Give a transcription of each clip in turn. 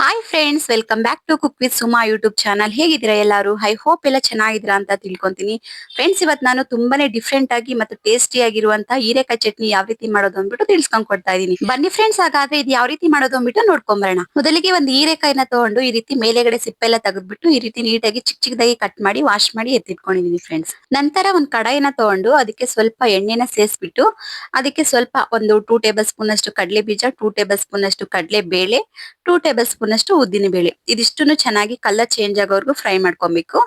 Hi friends welcome back to cook with Suma YouTube channel ಹೇಗಿದ್ದೀರಾ ಎಲ್ಲರೂ? I hope ಎಲ್ಲ ಚೆನ್ನಾಗಿದ್ದೀರಾ ಅಂತ ತಿಳ್ಕೊಂತೀನಿ. ಫ್ರೆಂಡ್ಸ್ ಇವತ್ತು ನಾನು ತುಂಬಾನೇ ಡಿಫ್ರೆಂಟ್ ಆಗಿ ಮತ್ತು ಟೇಸ್ಟಿ ಆಗಿರುವಂತಹ ಹೀರೆಕಾಯಿ ಚಟ್ನಿ ಯಾವ ರೀತಿ ಮಾಡೋದು ಅಂದ್ಬಿಟ್ಟು ತಿಳ್ಸ್ಕೊಂಡ್ ಕೊಡ್ತಾ ಇದೀನಿ ಬನ್ನಿ ಫ್ರೆಂಡ್ಸ್ ಹಾಗಾದ್ರೆ ಇದು ಯಾವ ರೀತಿ ಮಾಡೋದು ಅಂದ್ಬಿಟ್ಟು ನೋಡ್ಕೊಂಬರೋಣ ಮೊದಲಿಗೆ ಒಂದು ಹೀರೆಕಾಯಿನ ತಗೊಂಡು ಈ ರೀತಿ ಮೇಲೆಗಡೆ ಸಿಪ್ಪೆಲ್ಲ ತೆಗೆದ್ಬಿಟ್ಟು ಈ ರೀತಿ ನೀಟಾಗಿ ಚಿಕ್ಕ ಚಿಕ್ಕದಾಗಿ ಕಟ್ ಮಾಡಿ ವಾಶ್ ಮಾಡಿ ಎತ್ತಿಟ್ಕೊಂಡಿದೀನಿ ಫ್ರೆಂಡ್ಸ್ ನಂತರ ಒಂದು ಕಡಾಯಿನ ತಗೊಂಡು ಅದಕ್ಕೆ ಸ್ವಲ್ಪ ಎಣ್ಣೆನ ಸೇರಿಸ್ಬಿಟ್ಟು ಅದಕ್ಕೆ ಸ್ವಲ್ಪ ಒಂದು ಟೂ ಟೇಬಲ್ ಸ್ಪೂನ್ ಅಷ್ಟು ಕಡಲೆ ಬೀಜ ಟೂ ಟೇಬಲ್ ಸ್ಪೂನ್ ಅಷ್ಟು ಕಡಲೆ ಬೇಳೆ ಟೂ ಟೇಬಲ್ ಸ್ಪೂನ್ ಅಷ್ಟು ಉದ್ದಿನ ಬೇಳೆ. ಇದಿಷ್ಟನ್ನು ಚೆನ್ನಾಗಿ ಕಲರ್ ಚೇಂಜ್ ಆಗೋವರೆಗೂ ಫ್ರೈ ಮಾಡ್ಕೊಬೇಕು.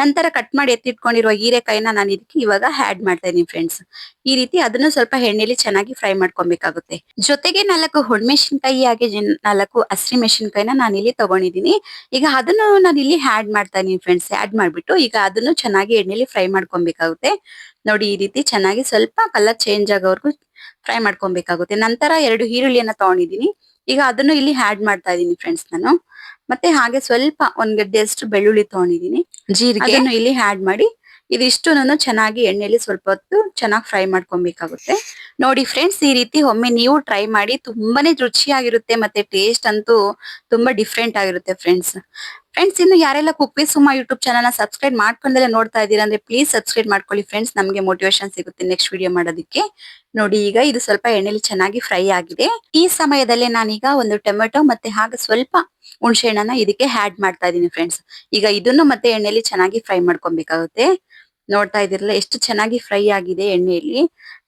ನಂತರ ಕಟ್ ಮಾಡಿ ಎತ್ತಿಟ್ಕೊಂಡಿರುವ ಹೀರೆಕಾಯಿನ ನಾನು ಇದಕ್ಕೆ ಇವಾಗ ಆಡ್ ಮಾಡ್ತಾ ಇದೀನಿ ಫ್ರೆಂಡ್ಸ್ ಈ ರೀತಿ ಅದನ್ನು ಸ್ವಲ್ಪ ಎಣ್ಣೆಲಿ ಚೆನ್ನಾಗಿ ಫ್ರೈ ಮಾಡ್ಕೊಬೇಕಾಗುತ್ತೆ. ಜೊತೆಗೆ ನಾಲ್ಕು ಹೊಣ್ಮೆಣಸಿನ್ಕಾಯಿ ಹಾಗೆ ನಾಲ್ಕು ಹಸಿರಿ ಮೆಣಸಿನ್ಕಾಯಿನ ನಾನು ಇಲ್ಲಿ ತಗೊಂಡಿದ್ದೀನಿ. ಈಗ ಅದನ್ನು ನಾನು ಇಲ್ಲಿ ಆಡ್ ಮಾಡ್ತಾ ಇದೀನಿ ಫ್ರೆಂಡ್ಸ್ ಆಡ್ ಮಾಡ್ಬಿಟ್ಟು ಈಗ ಅದನ್ನು ಚೆನ್ನಾಗಿ ಎಣ್ಣೆಲಿ ಫ್ರೈ ಮಾಡ್ಕೊಬೇಕಾಗುತ್ತೆ. ನೋಡಿ ಈ ರೀತಿ ಚೆನ್ನಾಗಿ ಸ್ವಲ್ಪ ಕಲರ್ ಚೇಂಜ್ ಆಗೋವರೆಗೂ ಫ್ರೈ ಮಾಡ್ಕೊಬೇಕಾಗುತ್ತೆ. ನಂತರ ಎರಡು ಈರುಳ್ಳಿಯನ್ನ ತಗೊಂಡಿದ್ದೀನಿ. ಈಗ ಅದನ್ನು ಇಲ್ಲಿ ಆಡ್ ಮಾಡ್ತಾ ಇದೀನಿ ಫ್ರೆಂಡ್ಸ್ ನಾನು. ಮತ್ತೆ ಹಾಗೆ ಸ್ವಲ್ಪ ಒಂದ್ ಗಡ್ಡೆಯಷ್ಟು ಬೆಳ್ಳುಳ್ಳಿ ತಗೊಂಡಿದ್ದೀನಿ. ಜೀರಿಗೆ. ಅದನ್ನು ಇಲ್ಲಿ ಆಡ್ ಮಾಡಿ ಇದಿಷ್ಟನ್ನು ಚೆನ್ನಾಗಿ ಎಣ್ಣೆಲಿ ಸ್ವಲ್ಪ ಹೊತ್ತು ಚೆನ್ನಾಗಿ ಫ್ರೈ ಮಾಡ್ಕೊಬೇಕಾಗುತ್ತೆ. ನೋಡಿ ಫ್ರೆಂಡ್ಸ್ ಈ ರೀತಿ ಒಮ್ಮೆ ನೀವು ಟ್ರೈ ಮಾಡಿ ತುಂಬಾನೇ ರುಚಿಯಾಗಿರುತ್ತೆ ಮತ್ತೆ ಟೇಸ್ಟ್ ಅಂತೂ ತುಂಬಾ ಡಿಫ್ರೆಂಟ್ ಆಗಿರುತ್ತೆ ಫ್ರೆಂಡ್ಸ್ ಫ್ರೆಂಡ್ಸ್ ಇನ್ನು ಯಾರೆಲ್ಲ cook with Suma YouTube channel subscribe ಮಾಡ್ಕೊಂಡೆಲ್ಲ ನೋಡ್ತಾ ಇದ್ದೀರಾ ಅಂದ್ರೆ ಪ್ಲೀಸ್ ಸಬ್ಸ್ಕ್ರೈಬ್ ಮಾಡ್ಕೊಳ್ಳಿ ಫ್ರೆಂಡ್ಸ್ ನಮಗೆ ಮೋಟಿವೇಶನ್ ಸಿಗುತ್ತೆ ನೆಕ್ಸ್ಟ್ ವಿಡಿಯೋ ಮಾಡೋದಕ್ಕೆ. ನೋಡಿ, ಈಗ ಇದು ಸ್ವಲ್ಪ ಎಣ್ಣೆಲಿ ಚೆನ್ನಾಗಿ ಫ್ರೈ ಆಗಿದೆ. ಈ ಸಮಯದಲ್ಲಿ ನಾನೀಗ ಒಂದು ಟೊಮೆಟೊ ಮತ್ತೆ ಹಾಗೆ ಸ್ವಲ್ಪ ಹುಣಸೆ ಹಣ್ಣನ್ನ ಇದಕ್ಕೆ ಆಡ್ ಮಾಡ್ತಾ ಇದ್ದೀನಿ ಫ್ರೆಂಡ್ಸ್ ಈಗ ಇದನ್ನು ಮತ್ತೆ ಎಣ್ಣೆಲಿ ಚೆನ್ನಾಗಿ ಫ್ರೈ ಮಾಡ್ಕೊಬೇಕಾಗುತ್ತೆ. ನೋಡ್ತಾ ಇದಿರಲ್ಲ ಎಷ್ಟು ಚೆನ್ನಾಗಿ ಫ್ರೈ ಆಗಿದೆ ಎಣ್ಣೆಯಲ್ಲಿ.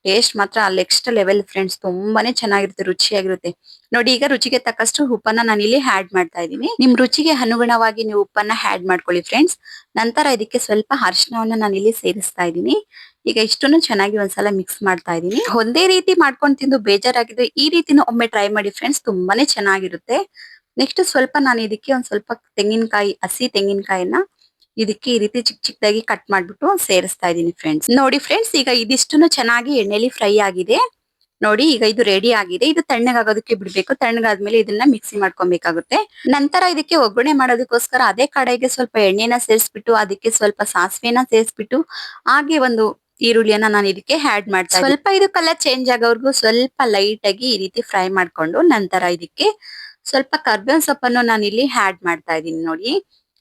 ಟೇಸ್ಟ್ ಮಾತ್ರ ಅಲ್ಲಿ ನೆಕ್ಸ್ಟ್ ಲೆವೆಲ್ ಫ್ರೆಂಡ್ಸ್ ತುಂಬಾನೇ ಚೆನ್ನಾಗಿರುತ್ತೆ, ರುಚಿಯಾಗಿರುತ್ತೆ. ನೋಡಿ, ಈಗ ರುಚಿಗೆ ತಕ್ಕಷ್ಟು ಉಪ್ಪನ್ನ ನಾನು ಇಲ್ಲಿ ಆಡ್ ಮಾಡ್ತಾ ಇದ್ದೀನಿ. ನಿಮ್ ರುಚಿಗೆ ಅನುಗುಣವಾಗಿ ನೀವು ಉಪ್ಪನ್ನ ಆಡ್ ಮಾಡ್ಕೊಳ್ಳಿ ಫ್ರೆಂಡ್ಸ್ ನಂತರ ಇದಕ್ಕೆ ಸ್ವಲ್ಪ ಅರಿಶಿನವನ್ನ ನಾನು ಇಲ್ಲಿ ಸೇರಿಸ್ತಾ ಇದ್ದೀನಿ. ಈಗ ಇಷ್ಟನ್ನು ಚೆನ್ನಾಗಿ ಒಂದ್ಸಲ ಮಿಕ್ಸ್ ಮಾಡ್ತಾ ಇದ್ದೀನಿ. ಒಂದೇ ರೀತಿ ಮಾಡ್ಕೊಂಡು ತಿಂದು ಬೇಜಾರಾಗಿದ್ರೆ ಈ ರೀತಿನೂ ಒಮ್ಮೆ ಟ್ರೈ ಮಾಡಿ ಫ್ರೆಂಡ್ಸ್ ತುಂಬಾನೇ ಚೆನ್ನಾಗಿರುತ್ತೆ. ನೆಕ್ಸ್ಟ್ ಸ್ವಲ್ಪ ನಾನು ಇದಕ್ಕೆ ಒಂದ್ ಸ್ವಲ್ಪ ತೆಂಗಿನಕಾಯಿ, ಹಸಿ ತೆಂಗಿನಕಾಯಿನ ಇದಕ್ಕೆ ಈ ರೀತಿ ಚಿಕ್ಕ ಚಿಕ್ಕದಾಗಿ ಕಟ್ ಮಾಡ್ಬಿಟ್ಟು ಸೇರಿಸ್ತಾ ಇದ್ದೀನಿ ಫ್ರೆಂಡ್ಸ್ ನೋಡಿ ಫ್ರೆಂಡ್ಸ್ ಈಗ ಇದಿಷ್ಟು ಚೆನ್ನಾಗಿ ಎಣ್ಣೆಲಿ ಫ್ರೈ ಆಗಿದೆ. ನೋಡಿ, ಈಗ ಇದು ರೆಡಿ ಆಗಿದೆ. ಇದು ತಣ್ಣಗಾಗೋದಕ್ಕೆ ಬಿಡ್ಬೇಕು. ತಣ್ಣಗಾದ್ಮೇಲೆ ಇದನ್ನ ಮಿಕ್ಸಿ ಮಾಡ್ಕೊಬೇಕಾಗುತ್ತೆ. ನಂತರ ಇದಕ್ಕೆ ಒಗ್ಗರಣೆ ಮಾಡೋದಕ್ಕೋಸ್ಕರ ಅದೇ ಕಡೆಗೆ ಸ್ವಲ್ಪ ಎಣ್ಣೆನ ಸೇರಿಸ್ಬಿಟ್ಟು, ಅದಕ್ಕೆ ಸ್ವಲ್ಪ ಸಾಸಿವೆನ ಸೇರಿಸ್ಬಿಟ್ಟು, ಹಾಗೆ ಒಂದು ಈರುಳ್ಳಿಯನ್ನ ನಾನು ಇದಕ್ಕೆ ಆಡ್ ಮಾಡ್ತಾ. ಸ್ವಲ್ಪ ಇದು ಕಲರ್ ಚೇಂಜ್ ಆಗೋವರೆಗೂ ಸ್ವಲ್ಪ ಲೈಟ್ ಆಗಿ ಈ ರೀತಿ ಫ್ರೈ ಮಾಡ್ಕೊಂಡು ನಂತರ ಇದಕ್ಕೆ ಸ್ವಲ್ಪ ಕರ್ಬೇವಿನ ಸೊಪ್ಪನ್ನು ನಾನು ಇಲ್ಲಿ ಆಡ್ ಮಾಡ್ತಾ ಇದ್ದೀನಿ ನೋಡಿ.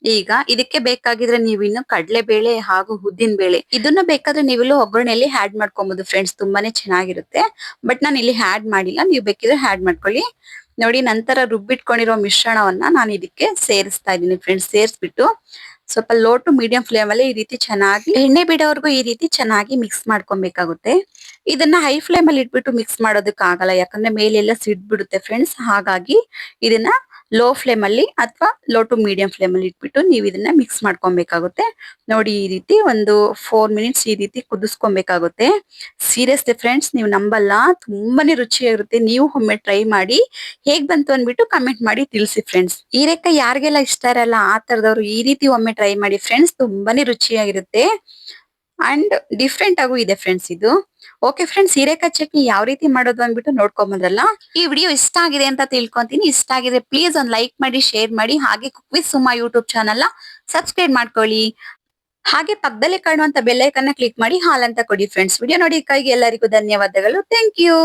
ಈಗ ಇದಕ್ಕೆ ಬೇಕಾಗಿದ್ರೆ ನೀವು ಇನ್ನು ಕಡಲೆಬೇಳೆ ಹಾಗೂ ಉದ್ದಿನ ಬೇಳೆ ಇದನ್ನ ಬೇಕಾದ್ರೆ ನೀವೆಲ್ಲೂ ಒಗ್ಗರಣೆಯಲ್ಲಿ ಆಡ್ ಮಾಡ್ಕೊಬಹುದು ಫ್ರೆಂಡ್ಸ್ ತುಂಬಾನೇ ಚೆನ್ನಾಗಿರುತ್ತೆ. ಬಟ್ ನಾನು ಇಲ್ಲಿ ಆಡ್ ಮಾಡಿಲ್ಲ. ನೀವು ಬೇಕಿದ್ರೆ ಆಡ್ ಮಾಡ್ಕೊಳ್ಳಿ. ನೋಡಿ, ನಂತರ ರುಬ್ಬಿಟ್ಕೊಂಡಿರೋ ಮಿಶ್ರಣವನ್ನ ನಾನು ಇದಕ್ಕೆ ಸೇರಿಸ್ತಾ ಇದ್ದೀನಿ ಫ್ರೆಂಡ್ಸ್ ಸೇರಿಸ್ಬಿಟ್ಟು ಸ್ವಲ್ಪ ಲೋ ಟು ಮೀಡಿಯಂ ಫ್ಲೇಮ್ ಅಲ್ಲಿ ಈ ರೀತಿ ಚೆನ್ನಾಗಿ ಎಣ್ಣೆ ಬಿಡೋವರೆಗೂ ಈ ರೀತಿ ಚೆನ್ನಾಗಿ ಮಿಕ್ಸ್ ಮಾಡ್ಕೊಬೇಕಾಗುತ್ತೆ. ಇದನ್ನ ಹೈ ಫ್ಲೇಮ್ ಅಲ್ಲಿ ಇಟ್ಬಿಟ್ಟು ಮಿಕ್ಸ್ ಮಾಡೋದಕ್ಕಾಗಲ್ಲ. ಯಾಕಂದ್ರೆ ಮೇಲೆಲ್ಲ ಸಿಡ್ಬಿಡುತ್ತೆ ಫ್ರೆಂಡ್ಸ್ ಹಾಗಾಗಿ ಇದನ್ನ ಲೋ ಫ್ಲೇಮ್ ಅಲ್ಲಿ ಅಥವಾ ಲೋ ಟು ಮೀಡಿಯಂ ಫ್ಲೇಮ್ ಅಲ್ಲಿ ಇಟ್ಬಿಟ್ಟು ನೀವು ಇದನ್ನ ಮಿಕ್ಸ್ ಮಾಡ್ಕೊಬೇಕಾಗುತ್ತೆ. ನೋಡಿ ಈ ರೀತಿ ಒಂದು ಫೋರ್ ಮಿನಿಟ್ಸ್ ಈ ರೀತಿ ಕುದಿಸ್ಕೊಬೇಕಾಗುತ್ತೆ. ಸೀರಿಯಸ್ ಫ್ರೆಂಡ್ಸ್ ನೀವು ನಂಬಲ್ಲ, ತುಂಬಾನೇ ರುಚಿಯಾಗಿರುತ್ತೆ. ನೀವು ಒಮ್ಮೆ ಟ್ರೈ ಮಾಡಿ, ಹೇಗ್ ಬಂತು ಅಂದ್ಬಿಟ್ಟು ಕಮೆಂಟ್ ಮಾಡಿ ತಿಳಿಸಿ ಫ್ರೆಂಡ್ಸ್ ಈ ಹೀರೆಕಾಯಿ ಯಾರಿಗೆಲ್ಲ ಇಷ್ಟ ಇರಲ್ಲ, ಆ ತರದವ್ರು ಈ ರೀತಿ ಒಮ್ಮೆ ಟ್ರೈ ಮಾಡಿ ಫ್ರೆಂಡ್ಸ್ ತುಂಬಾನೇ ರುಚಿಯಾಗಿರುತ್ತೆ. ಅಂಡ್ ಡಿಫ್ರೆಂಟ್ ಆಗು ಇದೆ ಫ್ರೆಂಡ್ಸ್ ಇದು. ಓಕೆ ಫ್ರೆಂಡ್ಸ್ ಹೀರೆಕಾಯಿ ಚಟ್ನಿ ಯಾವ ರೀತಿ ಮಾಡೋದು ಅಂದ್ಬಿಟ್ಟು ನೋಡ್ಕೊಂಬಂದ್ರಲ್ಲ ಈ ವಿಡಿಯೋ ಇಷ್ಟ ಆಗಿದೆ ಅಂತ ತಿಳ್ಕೊಂತೀನಿ. ಇಷ್ಟ ಆಗಿದೆ ಪ್ಲೀಸ್ ಒಂದ್ ಲೈಕ್ ಮಾಡಿ ಶೇರ್ ಮಾಡಿ. ಹಾಗೆ cook with Suma YouTube channel subscribe ಮಾಡ್ಕೊಳ್ಳಿ. ಹಾಗೆ ಪಕ್ಕದಲ್ಲೇ ಕಾಣುವಂತ ಬೆಲ್ಲೈಕನ್ನ ಕ್ಲಿಕ್ ಮಾಡಿ ಹಾಲ್ ಅಂತ ಕೊಡಿ ಫ್ರೆಂಡ್ಸ್ ವಿಡಿಯೋ ನೋಡಿ ಕೈಗೆ ಎಲ್ಲರಿಗೂ ಧನ್ಯವಾದಗಳು. Thank you